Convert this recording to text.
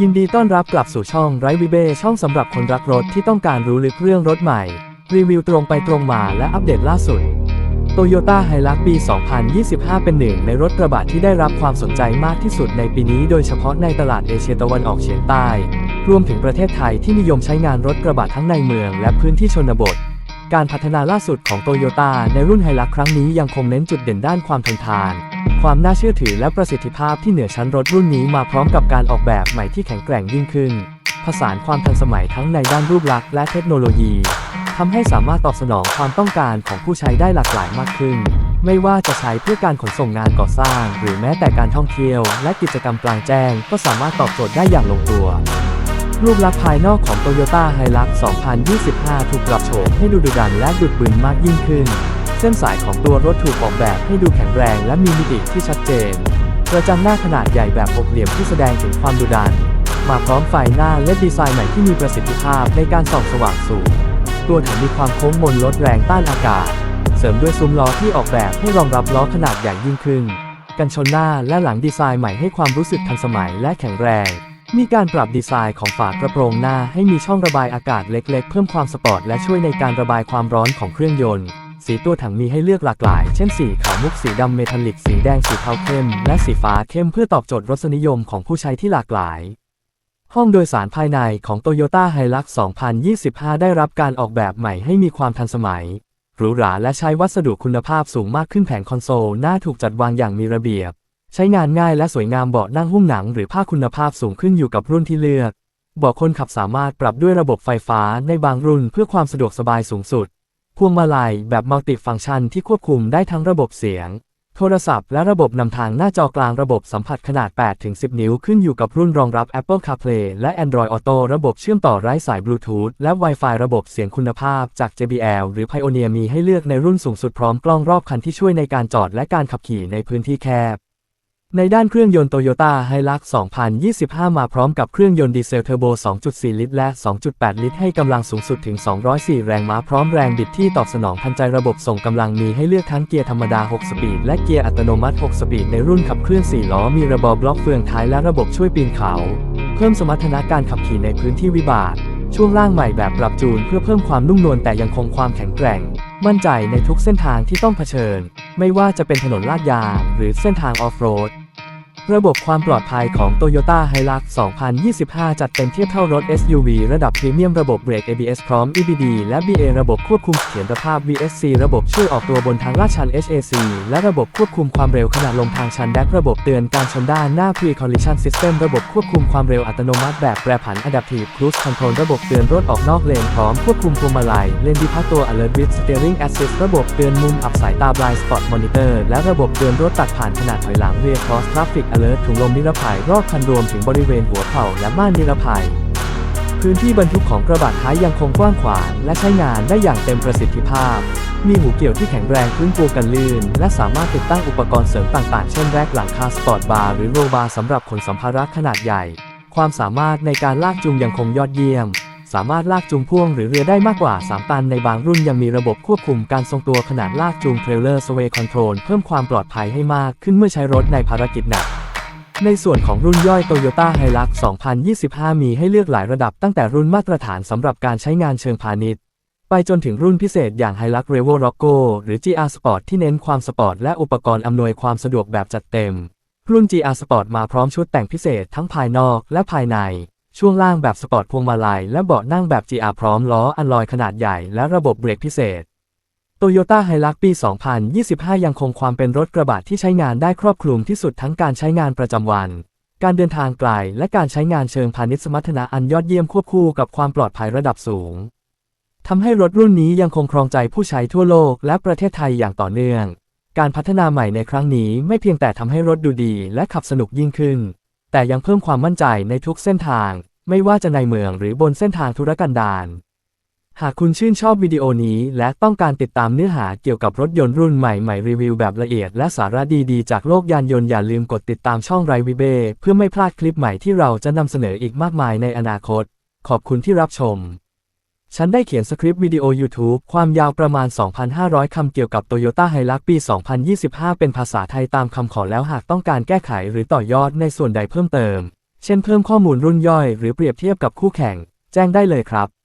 ยินดีต้อนรับกลับสู่ช่องไรวิเบช่องสำหรับคนรักรถที่ต้องการรู้ลึกเรื่องรถใหม่ รีวิวตรงไปตรงมาและอัปเดตล่าสุด Toyota Hilux ปี 2025 เป็นหนึ่งในรถกระบะที่ได้รับความสนใจมากที่สุดในปีนี้โดยเฉพาะในตลาดเอเชียตะวันออกเฉียงใต้ รวมถึงประเทศไทยที่นิยมใช้งานรถกระบะทั้งในเมืองและพื้นที่ชนบท การพัฒนาล่าสุดของโตโยต้าในรุ่นไฮลักครั้งนี้ยังคงเน้นจุดเด่นด้านความทนทาน ความน่าเชื่อถือและประสิทธิภาพที่เหนือชั้นรถรุ่นนี้มาพร้อมกับการออกแบบใหม่ที่แข็งแกร่งยิ่งขึ้น ผสานความทันสมัยทั้งในด้านรูปลักษณ์และเทคโนโลยีทำให้สามารถตอบสนองความต้องการของผู้ใช้ได้หลากหลายมากขึ้น ไม่ว่าจะใช้เพื่อการขนส่งงานก่อสร้าง หรือแม้แต่การท่องเที่ยว และกิจกรรมกลางแจ้ง ก็สามารถตอบโจทย์ได้อย่างลงตัว รูปลักษณ์ภายนอกของ Toyota Hilux 2025 ถูกปรับโฉมให้ดูดุดันและดุดบึนมากยิ่งขึ้น เส้นสายของตัวรถถูกออกแบบให้ดูแข็งแรงและมีมิติที่ชัดเจนกระจังหน้าขนาดใหญ่แบบหกเหลี่ยมที่แสดงถึงความดุดัน มาพร้อมไฟหน้าและดีไซน์ใหม่ที่มีประสิทธิภาพในการส่องสว่างสูง ตัวถังมีความโค้งมนลดแรงต้านอากาศ เสริมด้วยซุ้มล้อที่ออกแบบให้รองรับล้อขนาดใหญ่ยิ่งขึ้น กันชนหน้าและหลังดีไซน์ใหม่ให้ความรู้สึกทันสมัยและแข็งแรง มีการปรับดีไซน์ของฝากระโปรงหน้าให้มีช่องระบายอากาศเล็ก ๆ เพิ่มความสปอร์ตและช่วยในการระบายความร้อนของเครื่องยนต์ สีตัวถังมีให้เลือกหลากหลาย เช่นสีขาวมุกสีดำเมทัลลิก สีแดงสีเทาเข้ม และสีฟ้าเข้มเพื่อตอบโจทย์รสนิยมของผู้ใช้ที่หลากหลาย ห้องโดยสารภายในของ Toyota Hilux 2025 ได้รับการออกแบบใหม่ให้มีความทันสมัย หรูหราและใช้วัสดุคุณภาพสูงมากขึ้นแผงคอนโซลหน้าถูกจัดวางอย่างมีระเบียบ ใช้งานง่ายและสวยงามเบาะนั่งหุ้มหนังหรือผ้าคุณภาพสูงขึ้นอยู่กับรุ่นที่เลือกเบาะคนขับสามารถปรับด้วยระบบไฟฟ้าในบางรุ่นเพื่อความสะดวกสบายสูงสุด พวงมาลัยแบบมัลติฟังก์ชันที่ควบคุมได้ทั้งระบบเสียง โทรศัพท์และระบบนำทางหน้าจอกลางระบบสัมผัสขนาด 8-10 นิ้วขึ้นอยู่กับรุ่นรองรับ Apple CarPlay และ Android Auto ระบบเชื่อมต่อไร้สายบลูทูธและ Wi-Fi ระบบเสียงคุณภาพจาก JBL หรือ Pioneer มีให้เลือกในรุ่นสูงสุดพร้อมกล้องรอบคันที่ช่วยในการจอดและการขับขี่ในพื้นที่แคบ ในด้านเครื่องยนต์ Toyota Hilux 2025 มาพร้อมกับเครื่องยนต์ดีเซลเทอร์โบ 2.4 ลิตร และ 2.8 ลิตร ให้กำลังสูงสุดถึง 204 แรงม้าพร้อมแรงบิดที่ตอบสนองทันใจระบบส่งกำลังมีให้เลือกทั้งเกียร์ธรรมดา 6 สปีด และเกียร์อัตโนมัติ 6 สปีด ในรุ่นขับเคลื่อน 4 ล้อ มีระบบบล็อกเฟืองท้ายและระบบช่วยปีนเขา เพิ่มสมรรถนะการขับขี่ในพื้นที่วิบากช่วงล่างใหม่แบบปรับจูนเพื่อเพิ่มความนุ่มนวลแต่ยังคงความแข็งแกร่ง มั่นใจในทุกเส้นทางที่ต้องเผชิญ ไม่ว่าจะเป็นถนนลาดยางหรือเส้นทางออฟโรด ระบบความปลอดภัยของ Toyota Hilux 2025 จัดเต็มเทียบเท่ารถ SUV ระดับพรีเมียมระบบเบรก ABS พร้อม EBD และ BA ระบบควบคุมเสถียรภาพ VSC ระบบช่วยออกตัวบนทางลาดชัน HAC และระบบควบคุมความเร็วขณะลงทางชัน DAC ระบบเตือนการชนด้านหน้า Pre Collision System ระบบควบคุมความเร็วอัตโนมัติแบบแปรผัน Adaptive Cruise Control ระบบเตือนรถออกนอกเลนพร้อมควบคุมพวงมาลัยเลนดีพักตัว Alert with Steering Assist ระบบเตือนมุมอับสายตา Blind Spot Monitor และระบบเตือนรถตัดผ่านขนาดถอยหลัง Rear Cross Traffic Alert ถุงลมนิรภัยรอบคันรวมถึงบริเวณหัวเข่าและม่านนิรภัย พื้นที่บรรทุกของกระบะท้ายยังคงกว้างขวางและใช้งานได้อย่างเต็มประสิทธิภาพ มีหูเกี่ยวที่แข็งแรงพื้นปูกันลื่น และสามารถติดตั้งอุปกรณ์เสริมต่างๆ เช่นแรกหลังคาสปอร์ตบาร์หรือโรบาร์สำหรับขนสัมภาระขนาดใหญ่ ความสามารถในการลากจูงยังคงยอดเยี่ยมสามารถลากจูงพ่วงหรือเรือได้มากกว่า 3 ตันในบางรุ่นยังมีระบบควบคุมการทรงตัวขนาดลากจูงเทรลเลอร์สเวย์คอนโทรลเพิ่มความปลอดภัยให้มากขึ้นเมื่อใช้รถในภารกิจหนัก ในส่วนของรุ่นย่อย Toyota Hilux 2025 มีให้เลือกหลายระดับตั้งแต่รุ่นมาตรฐานสำหรับการใช้งานเชิงพาณิชย์ ไปจนถึงรุ่นพิเศษอย่าง Hilux Revo Rocco หรือ GR Sport ที่เน้นความสปอร์ตและอุปกรณ์อำนวยความสะดวกแบบจัดเต็ม รุ่น GR Sport มาพร้อมชุดแต่งพิเศษทั้งภายนอกและภายใน ช่วงล่างแบบสปอร์ตพวงมาลัยและเบาะนั่งแบบ GR พร้อมล้ออัลลอยขนาดใหญ่และระบบเบรกพิเศษ Toyota Hilux ปี 2025 ยังคงความเป็นรถกระบะที่ใช้งานได้ครอบคลุมที่สุดทั้งการใช้งานประจำวัน การเดินทางไกลและการใช้งานเชิงพาณิชย์สมรรถนะอันยอดเยี่ยมควบคู่กับความปลอดภัยระดับสูงทำให้รถรุ่นนี้ยังคงครองใจผู้ใช้ทั่วโลกและประเทศไทยอย่างต่อเนื่อง การพัฒนาใหม่ในครั้งนี้ไม่เพียงแต่ทำให้รถดูดีและขับสนุกยิ่งขึ้น แต่ยังเพิ่มความมั่นใจในทุกเส้นทาง ไม่ว่าจะในเมืองหรือบนเส้นทางธุรกันดาร หากคุณชื่นชอบวิดีโอนี้และต้องการติดตามเนื้อหาเกี่ยวกับรถยนต์รุ่นใหม่ๆรีวิวแบบละเอียดและสาระดีๆ จากโลกยานยนต์อย่าลืมกดติดตามช่องไรวิเบเพื่อไม่พลาดคลิปใหม่ที่เราจะนำเสนออีกมากมายในอนาคต ขอบคุณที่รับชม ฉันได้เขียนสคริปต์วิดีโอ YouTube ความยาวประมาณ 2,500 คำเกี่ยวกับ Toyota Hilux ปี 2025 เป็นภาษาไทยตามคำขอแล้วหากต้องการแก้ไขหรือต่อยอดในส่วนใดเพิ่มเติม เช่นเพิ่มข้อมูลรุ่นย่อย หรือเปรียบเทียบกับคู่แข่ง แจ้งได้เลยครับ